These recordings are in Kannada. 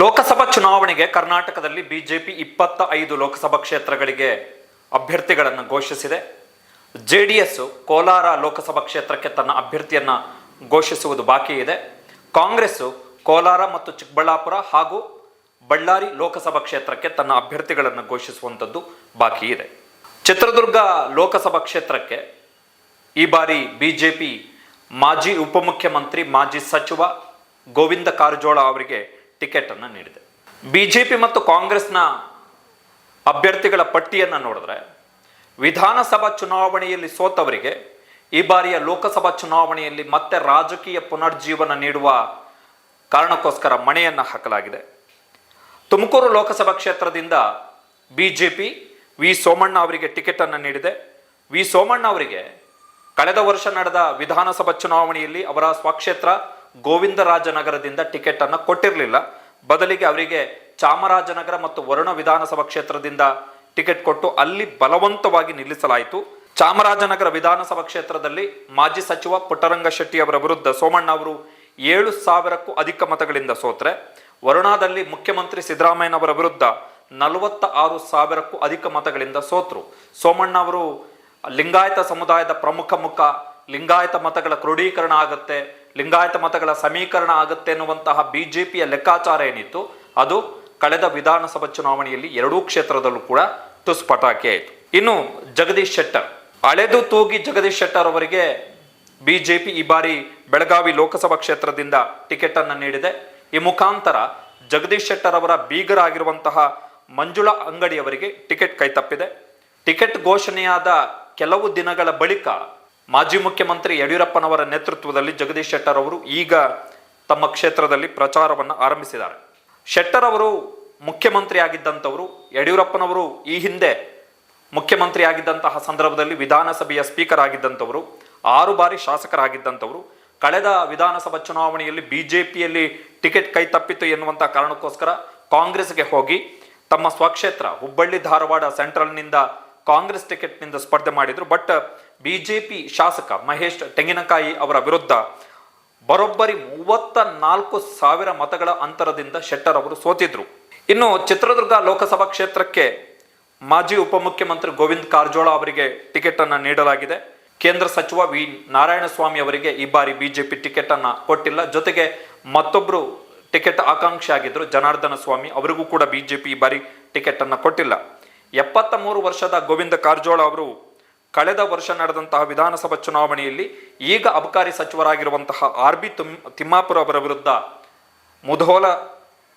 ಲೋಕಸಭಾ ಚುನಾವಣೆಗೆ ಕರ್ನಾಟಕದಲ್ಲಿ ಬಿಜೆಪಿ ಇಪ್ಪತ್ತ ಐದು ಲೋಕಸಭಾ ಕ್ಷೇತ್ರಗಳಿಗೆ ಅಭ್ಯರ್ಥಿಗಳನ್ನು ಘೋಷಿಸಿದೆ. J D S Kolar Lok Sabha ಕ್ಷೇತ್ರಕ್ಕೆ ತನ್ನ ಅಭ್ಯರ್ಥಿಯನ್ನು ಘೋಷಿಸುವುದು ಬಾಕಿ ಇದೆ. ಕಾಂಗ್ರೆಸ್ಸು ಕೋಲಾರ ಮತ್ತು ಚಿಕ್ಕಬಳ್ಳಾಪುರ ಹಾಗೂ ಬಳ್ಳಾರಿ ಲೋಕಸಭಾ ಕ್ಷೇತ್ರಕ್ಕೆ ತನ್ನ ಅಭ್ಯರ್ಥಿಗಳನ್ನು ಘೋಷಿಸುವಂಥದ್ದು ಬಾಕಿ ಇದೆ. ಚಿತ್ರದುರ್ಗ ಲೋಕಸಭಾ ಕ್ಷೇತ್ರಕ್ಕೆ ಈ ಬಾರಿ ಬಿಜೆಪಿ ಮಾಜಿ ಉಪಮುಖ್ಯಮಂತ್ರಿ, ಮಾಜಿ ಸಚಿವ ಗೋವಿಂದ ಕಾರಜೋಳ ಅವರಿಗೆ ಟಿಕೆಟ್ ಅನ್ನು ನೀಡಿದೆ. ಬಿಜೆಪಿ ಮತ್ತು ಕಾಂಗ್ರೆಸ್ನ ಅಭ್ಯರ್ಥಿಗಳ ಪಟ್ಟಿಯನ್ನು ನೋಡಿದ್ರೆ, ವಿಧಾನಸಭಾ ಚುನಾವಣೆಯಲ್ಲಿ ಸೋತವರಿಗೆ ಈ ಬಾರಿಯ ಲೋಕಸಭಾ ಚುನಾವಣೆಯಲ್ಲಿ ಮತ್ತೆ ರಾಜಕೀಯ ಪುನರ್ಜೀವನ ನೀಡುವ ಕಾರಣಕ್ಕೋಸ್ಕರ ಮಣೆಯನ್ನು ಹಾಕಲಾಗಿದೆ. ತುಮಕೂರು ಲೋಕಸಭಾ ಕ್ಷೇತ್ರದಿಂದ ಬಿಜೆಪಿ ವಿ ಸೋಮಣ್ಣ ಅವರಿಗೆ ಟಿಕೆಟ್ ಅನ್ನು ನೀಡಿದೆ. ವಿ ಸೋಮಣ್ಣ ಅವರಿಗೆ ಕಳೆದ ವರ್ಷ ನಡೆದ ವಿಧಾನಸಭಾ ಚುನಾವಣೆಯಲ್ಲಿ ಅವರ ಸ್ವಕ್ಷೇತ್ರ ಗೋವಿಂದರಾಜನಗರದಿಂದ ಟಿಕೆಟ್ ಅನ್ನು ಕೊಟ್ಟಿರಲಿಲ್ಲ. ಬದಲಿಗೆ ಅವರಿಗೆ ಚಾಮರಾಜನಗರ ಮತ್ತು ವರುಣ ವಿಧಾನಸಭಾ ಕ್ಷೇತ್ರದಿಂದ ಟಿಕೆಟ್ ಕೊಟ್ಟು ಅಲ್ಲಿ ಬಲವಂತವಾಗಿ ನಿಲ್ಲಿಸಲಾಯಿತು. ಚಾಮರಾಜನಗರ ವಿಧಾನಸಭಾ ಕ್ಷೇತ್ರದಲ್ಲಿ ಮಾಜಿ ಸಚಿವ ಪುಟ್ಟರಂಗ ಶೆಟ್ಟಿ ಅವರ ವಿರುದ್ಧ ಸೋಮಣ್ಣ ಅವರು ಏಳು ಸಾವಿರಕ್ಕೂ ಅಧಿಕ ಮತಗಳಿಂದ ಸೋತ್ರೆ. ವರುಣಾದಲ್ಲಿ ಮುಖ್ಯಮಂತ್ರಿ ಸಿದ್ದರಾಮಯ್ಯನವರ ವಿರುದ್ಧ ನಲವತ್ತ ಆರು ಸಾವಿರಕ್ಕೂ ಅಧಿಕ ಮತಗಳಿಂದ ಸೋತರು. ಸೋಮಣ್ಣ ಅವರು ಲಿಂಗಾಯತ ಸಮುದಾಯದ ಪ್ರಮುಖ ಮುಖ, ಲಿಂಗಾಯತ ಮತಗಳ ಕ್ರೋಢೀಕರಣ ಆಗುತ್ತೆ. ಲಿಂಗಾಯತ ಮತಗಳ ಸಮೀಕರಣ ಆಗುತ್ತೆ ಎನ್ನುವಂತಹ ಬಿಜೆಪಿಯ ಲೆಕ್ಕಾಚಾರ ಏನಿತ್ತು? ಅದು ಕಳೆದ ವಿಧಾನಸಭಾ ಚುನಾವಣೆಯಲ್ಲಿ ಎರಡೂ ಕ್ಷೇತ್ರದಲ್ಲೂ ಕೂಡ ತುಸ್ ಪಟಾಕಿ ಆಯಿತು. ಇನ್ನು ಜಗದೀಶ್ ಶೆಟ್ಟರ್. ಅಳೆದು ತೂಗಿ ಜಗದೀಶ್ ಶೆಟ್ಟರ್ ಅವರಿಗೆ ಬಿಜೆಪಿ ಈ ಬಾರಿ ಬೆಳಗಾವಿ ಲೋಕಸಭಾ ಕ್ಷೇತ್ರದಿಂದ ಟಿಕೆಟ್ ಅನ್ನು ನೀಡಿದೆ. ಈ ಮುಖಾಂತರ ಜಗದೀಶ್ ಶೆಟ್ಟರ್ ಅವರ ಬೀಗರಾಗಿರುವಂತಹ ಮಂಜುಳಾ ಅಂಗಡಿಯವರಿಗೆ ಟಿಕೆಟ್ ಕೈತಪ್ಪಿದೆ. ಟಿಕೆಟ್ ಘೋಷಣೆಯಾದ ಕೆಲವು ದಿನಗಳ ಬಳಿಕ ಮಾಜಿ ಮುಖ್ಯಮಂತ್ರಿ ಯಡಿಯೂರಪ್ಪನವರ ನೇತೃತ್ವದಲ್ಲಿ ಜಗದೀಶ್ ಶೆಟ್ಟರ್ ಅವರು ಈಗ ತಮ್ಮ ಕ್ಷೇತ್ರದಲ್ಲಿ ಪ್ರಚಾರವನ್ನು ಆರಂಭಿಸಿದ್ದಾರೆ. ಶೆಟ್ಟರ್ ಅವರು ಮುಖ್ಯಮಂತ್ರಿ ಆಗಿದ್ದಂಥವರು, ಯಡಿಯೂರಪ್ಪನವರು ಈ ಹಿಂದೆ ಮುಖ್ಯಮಂತ್ರಿ ಆಗಿದ್ದಂತಹ ಸಂದರ್ಭದಲ್ಲಿ ವಿಧಾನಸಭೆಯ ಸ್ಪೀಕರ್ ಆಗಿದ್ದಂಥವರು, ಆರು ಬಾರಿ ಶಾಸಕರಾಗಿದ್ದಂಥವರು, ಕಳೆದ ವಿಧಾನಸಭಾ ಚುನಾವಣೆಯಲ್ಲಿ ಬಿಜೆಪಿಯಲ್ಲಿ ಟಿಕೆಟ್ ಕೈ ತಪ್ಪಿತು ಎನ್ನುವಂಥ ಕಾರಣಕ್ಕೋಸ್ಕರ ಕಾಂಗ್ರೆಸ್ಗೆ ಹೋಗಿ ತಮ್ಮ ಸ್ವಕ್ಷೇತ್ರ ಹುಬ್ಬಳ್ಳಿ ಧಾರವಾಡ ಸೆಂಟ್ರಲ್ನಿಂದ ಕಾಂಗ್ರೆಸ್ ಟಿಕೆಟ್ನಿಂದ ಸ್ಪರ್ಧೆ ಮಾಡಿದರು. ಬಟ್ ಬಿಜೆಪಿ ಶಾಸಕ ಮಹೇಶ್ ತೆಂಗಿನಕಾಯಿ ಅವರ ವಿರುದ್ಧ ಬರೋಬ್ಬರಿ ಮೂವತ್ತ ನಾಲ್ಕು ಸಾವಿರ ಮತಗಳ ಅಂತರದಿಂದ ಶೆಟ್ಟರ್ ಅವರು ಸೋತಿದ್ರು. ಇನ್ನು ಚಿತ್ರದುರ್ಗ ಲೋಕಸಭಾ ಕ್ಷೇತ್ರಕ್ಕೆ ಮಾಜಿ ಉಪಮುಖ್ಯಮಂತ್ರಿ ಗೋವಿಂದ್ ಕಾರಜೋಳ ಅವರಿಗೆ ಟಿಕೆಟ್ ಅನ್ನು ನೀಡಲಾಗಿದೆ. ಕೇಂದ್ರ ಸಚಿವ ವಿ ನಾರಾಯಣಸ್ವಾಮಿ ಅವರಿಗೆ ಈ ಬಾರಿ ಬಿಜೆಪಿ ಟಿಕೆಟ್ ಅನ್ನ ಕೊಟ್ಟಿಲ್ಲ. ಜೊತೆಗೆ ಮತ್ತೊಬ್ಬರು ಟಿಕೆಟ್ ಆಕಾಂಕ್ಷಿ ಆಗಿದ್ರು ಜನಾರ್ದನ ಸ್ವಾಮಿ, ಅವರಿಗೂ ಕೂಡ ಬಿಜೆಪಿ ಈ ಬಾರಿ ಟಿಕೆಟ್ ಅನ್ನು ಕೊಟ್ಟಿಲ್ಲ. ಎಪ್ಪತ್ತ ಮೂರು ವರ್ಷದ ಗೋವಿಂದ ಕಾರಜೋಳ ಅವರು ಕಳೆದ ವರ್ಷ ನಡೆದಂತಹ ವಿಧಾನಸಭಾ ಚುನಾವಣೆಯಲ್ಲಿ ಈಗ ಅಬಕಾರಿ ಸಚಿವರಾಗಿರುವಂತಹ ಆರ್ ಬಿ ತುಮ್, ತಿಮ್ಮಾಪುರ ಅವರ ವಿರುದ್ಧ ಮುಧೋಲ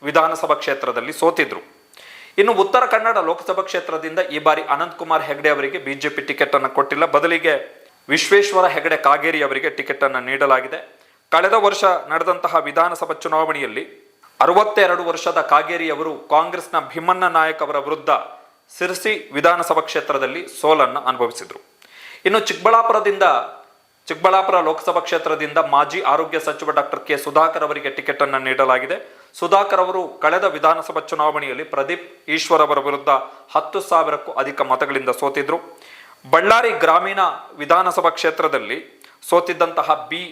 ವಿಧಾನಸಭಾ ಕ್ಷೇತ್ರದಲ್ಲಿ ಸೋತಿದ್ರು. ಇನ್ನು ಉತ್ತರ ಕನ್ನಡ ಲೋಕಸಭಾ ಕ್ಷೇತ್ರದಿಂದ ಈ ಬಾರಿ ಅನಂತಕುಮಾರ್ ಹೆಗಡೆ ಅವರಿಗೆ ಬಿಜೆಪಿ ಟಿಕೆಟ್ ಅನ್ನು ಕೊಟ್ಟಿಲ್ಲ. ಬದಲಿಗೆ ವಿಶ್ವೇಶ್ವರ ಹೆಗಡೆ ಕಾಗೇರಿ ಅವರಿಗೆ ಟಿಕೆಟ್ ಅನ್ನು ನೀಡಲಾಗಿದೆ. ಕಳೆದ ವರ್ಷ ನಡೆದಂತಹ ವಿಧಾನಸಭಾ ಚುನಾವಣೆಯಲ್ಲಿ ಅರವತ್ತೆರಡು ವರ್ಷದ ಕಾಗೇರಿ ಅವರು ಕಾಂಗ್ರೆಸ್ನ ಭೀಮಣ್ಣ ನಾಯಕ್ ಅವರ ವಿರುದ್ಧ ಸಿರ್ಸಿ ವಿಧಾನಸಭಾ ಕ್ಷೇತ್ರದಲ್ಲಿ ಸೋಲನ್ನು ಅನುಭವಿಸಿದರು. ಇನ್ನು ಚಿಕ್ಕಬಳ್ಳಾಪುರದಿಂದ, ಚಿಕ್ಕಬಳ್ಳಾಪುರ ಲೋಕಸಭಾ ಕ್ಷೇತ್ರದಿಂದ ಮಾಜಿ ಆರೋಗ್ಯ ಸಚಿವ ಡಾಕ್ಟರ್ ಕೆ ಸುಧಾಕರ್ ಅವರಿಗೆ ಟಿಕೆಟ್ ಅನ್ನು ನೀಡಲಾಗಿದೆ. ಸುಧಾಕರ್ ಅವರು ಕಳೆದ ವಿಧಾನಸಭಾ ಚುನಾವಣೆಯಲ್ಲಿ ಪ್ರದೀಪ್ ಈಶ್ವರ್ ಅವರ ವಿರುದ್ಧ ಹತ್ತು ಸಾವಿರಕ್ಕೂ ಅಧಿಕ ಮತಗಳಿಂದ ಸೋತಿದ್ರು. ಬಳ್ಳಾರಿ ಗ್ರಾಮೀಣ ವಿಧಾನಸಭಾ ಕ್ಷೇತ್ರದಲ್ಲಿ ಸೋತಿದ್ದಂತಹ ಬಿ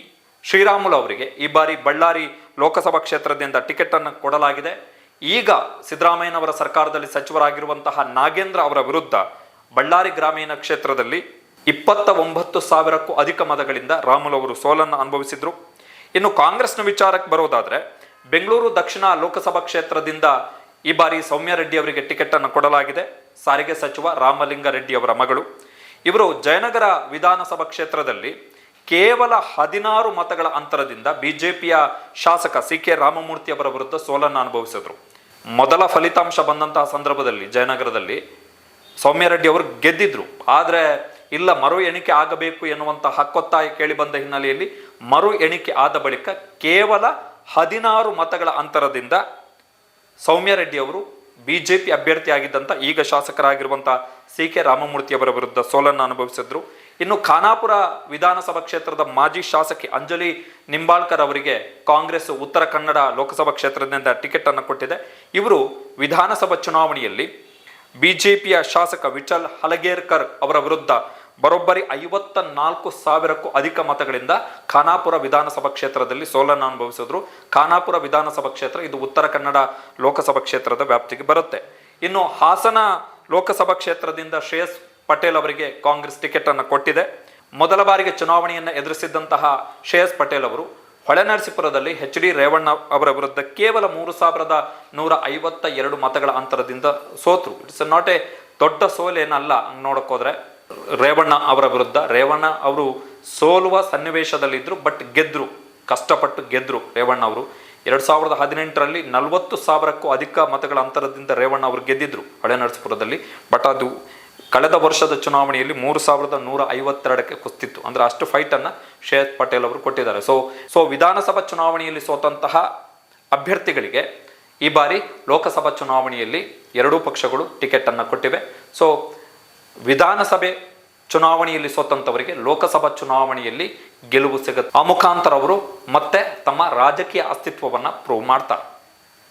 ಶ್ರೀರಾಮುಲು ಅವರಿಗೆ ಈ ಬಾರಿ ಬಳ್ಳಾರಿ ಲೋಕಸಭಾ ಕ್ಷೇತ್ರದಿಂದ ಟಿಕೆಟ್ ಅನ್ನು ಕೊಡಲಾಗಿದೆ. ಈಗ ಸಿದ್ದರಾಮಯ್ಯನವರ ಸರ್ಕಾರದಲ್ಲಿ ಸಚಿವರಾಗಿರುವಂತಹ ನಾಗೇಂದ್ರ ಅವರ ವಿರುದ್ಧ ಬಳ್ಳಾರಿ ಗ್ರಾಮೀಣ ಕ್ಷೇತ್ರದಲ್ಲಿ ಇಪ್ಪತ್ತ ಒಂಬತ್ತು ಸಾವಿರಕ್ಕೂ ಅಧಿಕ ಮತಗಳಿಂದ ರಾಮುಲು ಅವರು ಸೋಲನ್ನು ಅನುಭವಿಸಿದ್ರು. ಇನ್ನು ಕಾಂಗ್ರೆಸ್ನ ವಿಚಾರಕ್ಕೆ ಬರೋದಾದ್ರೆ, ಬೆಂಗಳೂರು ದಕ್ಷಿಣ ಲೋಕಸಭಾ ಕ್ಷೇತ್ರದಿಂದ ಈ ಬಾರಿ ಸೌಮ್ಯ ರೆಡ್ಡಿ ಅವರಿಗೆ ಟಿಕೆಟ್ ಅನ್ನು ಕೊಡಲಾಗಿದೆ. ಸಾರಿಗೆ ಸಚಿವ ರಾಮಲಿಂಗಾರೆಡ್ಡಿ ಅವರ ಮಗಳು. ಇವರು ಜಯನಗರ ವಿಧಾನಸಭಾ ಕ್ಷೇತ್ರದಲ್ಲಿ ಕೇವಲ ಹದಿನಾರು ಮತಗಳ ಅಂತರದಿಂದ ಬಿಜೆಪಿಯ ಶಾಸಕ ಸಿ ಕೆ ರಾಮಮೂರ್ತಿ ಅವರ ವಿರುದ್ಧ ಸೋಲನ್ನು ಅನುಭವಿಸಿದ್ರು. ಮೊದಲ ಫಲಿತಾಂಶ ಬಂದಂತಹ ಸಂದರ್ಭದಲ್ಲಿ, ಜಯನಗರದಲ್ಲಿ ಸೌಮ್ಯರೆಡ್ಡಿ ಅವರು ಗೆದ್ದಿದ್ರು. ಆದರೆ, ಇಲ್ಲ, ಮರು ಎಣಿಕೆ ಆಗಬೇಕು ಎನ್ನುವಂತಹ ಹಕ್ಕೊತ್ತಾಯ ಕೇಳಿ ಬಂದ ಹಿನ್ನೆಲೆಯಲ್ಲಿ ಮರು ಎಣಿಕೆ ಆದ ಬಳಿಕ ಕೇವಲ ಹದಿನಾರು ಮತಗಳ ಅಂತರದಿಂದ ಸೌಮ್ಯ ರೆಡ್ಡಿ ಅವರು ಬಿಜೆಪಿ ಆಗಿದ್ದಂಥ ಈಗ ಶಾಸಕರಾಗಿರುವಂಥ ಸಿ ಕೆ ರಾಮಮೂರ್ತಿಯವರ ವಿರುದ್ಧ ಸೋಲನ್ನು ಅನುಭವಿಸಿದ್ರು. ಇನ್ನು ಖಾನಾಪುರ ವಿಧಾನಸಭಾ ಕ್ಷೇತ್ರದ ಮಾಜಿ ಶಾಸಕಿ ಅಂಜಲಿ ನಿಂಬಾಳ್ಕರ್ ಅವರಿಗೆ ಕಾಂಗ್ರೆಸ್ ಉತ್ತರ ಕನ್ನಡ ಲೋಕಸಭಾ ಕ್ಷೇತ್ರದಿಂದ ಟಿಕೆಟ್ ಅನ್ನು ಕೊಟ್ಟಿದೆ. ಇವರು ವಿಧಾನಸಭಾ ಚುನಾವಣೆಯಲ್ಲಿ ಬಿಜೆಪಿಯ ಶಾಸಕ ವಿಠಲ್ ಹಲಗೇರ್ಕರ್ ಅವರ ವಿರುದ್ಧ ಬರೋಬ್ಬರಿ ಐವತ್ತ ನಾಲ್ಕು ಸಾವಿರಕ್ಕೂ ಅಧಿಕ ಮತಗಳಿಂದ ಖಾನಾಪುರ ವಿಧಾನಸಭಾ ಕ್ಷೇತ್ರದಲ್ಲಿ ಸೋಲನ್ನು ಅನುಭವಿಸಿದ್ರು. ಖಾನಾಪುರ ವಿಧಾನಸಭಾ ಕ್ಷೇತ್ರ ಇದು ಉತ್ತರ ಕನ್ನಡ ಲೋಕಸಭಾ ಕ್ಷೇತ್ರದ ವ್ಯಾಪ್ತಿಗೆ ಬರುತ್ತೆ. ಇನ್ನು ಹಾಸನ ಲೋಕಸಭಾ ಕ್ಷೇತ್ರದಿಂದ ಶ್ರೇಯಸ್ ಪಟೇಲ್ ಅವರಿಗೆ ಕಾಂಗ್ರೆಸ್ ಟಿಕೆಟ್ ಅನ್ನು ಕೊಟ್ಟಿದೆ. ಮೊದಲ ಬಾರಿಗೆ ಚುನಾವಣೆಯನ್ನು ಎದುರಿಸಿದ್ದಂತಹ ಶ್ರೇಯಸ್ ಪಟೇಲ್ ಅವರು ಹೊಳೆನರಸೀಪುರದಲ್ಲಿ ಎಚ್ ಡಿ ರೇವಣ್ಣ ಅವರ ವಿರುದ್ಧ ಕೇವಲ ಮೂರು ಸಾವಿರದ ನೂರ ಐವತ್ತ ಎರಡು ಮತಗಳ ಅಂತರದಿಂದ ಸೋತರು. ಇಟ್ಸ್ ನಾಟ್ ಎ ದೊಡ್ಡ ಸೋಲೇನಲ್ಲ ನೋಡಕ್ಕೋದ್ರೆ ರೇವಣ್ಣ ಅವರ ವಿರುದ್ಧ ರೇವಣ್ಣ ಅವರು ಸೋಲುವ ಸನ್ನಿವೇಶದಲ್ಲಿದ್ದರು ಬಟ್ ಗೆದ್ದರು ಕಷ್ಟಪಟ್ಟು ಗೆದ್ದರು ರೇವಣ್ಣ ಅವರು. ಎರಡು ಸಾವಿರದ ಹದಿನೆಂಟರಲ್ಲಿ ನಲವತ್ತು ಸಾವಿರಕ್ಕೂ ಅಧಿಕ ಮತಗಳ ಅಂತರದಿಂದ ರೇವಣ್ಣ ಅವರು ಗೆದ್ದಿದ್ರು ಹೊಳೆನರಸೀಪುರದಲ್ಲಿ ಬಟ್ ಅದು ಕಳೆದ ವರ್ಷದ ಚುನಾವಣೆಯಲ್ಲಿ ಮೂರು ಸಾವಿರದ ನೂರ ಐವತ್ತೆರಡಕ್ಕೆ ಕುಸ್ತಿತ್ತು. ಅಂದ್ರೆ ಅಷ್ಟು ಫೈಟನ್ನು ಶ್ರೇಯಸ್ ಪಟೇಲ್ ಅವರು ಕೊಟ್ಟಿದ್ದಾರೆ. ಸೊ ಸೊ ವಿಧಾನಸಭಾ ಚುನಾವಣೆಯಲ್ಲಿ ಸೋತಂತಹ ಅಭ್ಯರ್ಥಿಗಳಿಗೆ ಈ ಬಾರಿ ಲೋಕಸಭಾ ಚುನಾವಣೆಯಲ್ಲಿ ಎರಡೂ ಪಕ್ಷಗಳು ಟಿಕೆಟನ್ನು ಕೊಟ್ಟಿವೆ. ಸೊ ವಿಧಾನಸಭೆ ಚುನಾವಣೆಯಲ್ಲಿ ಸೋತಂಥವರಿಗೆ ಲೋಕಸಭಾ ಚುನಾವಣೆಯಲ್ಲಿ ಗೆಲುವು ಸಿಗುತ್ತೆ. ಆ ಮುಖಾಂತರ ಅವರು ಮತ್ತೆ ತಮ್ಮ ರಾಜಕೀಯ ಅಸ್ತಿತ್ವವನ್ನು ಪ್ರೂವ್ ಮಾಡ್ತಾರೆ.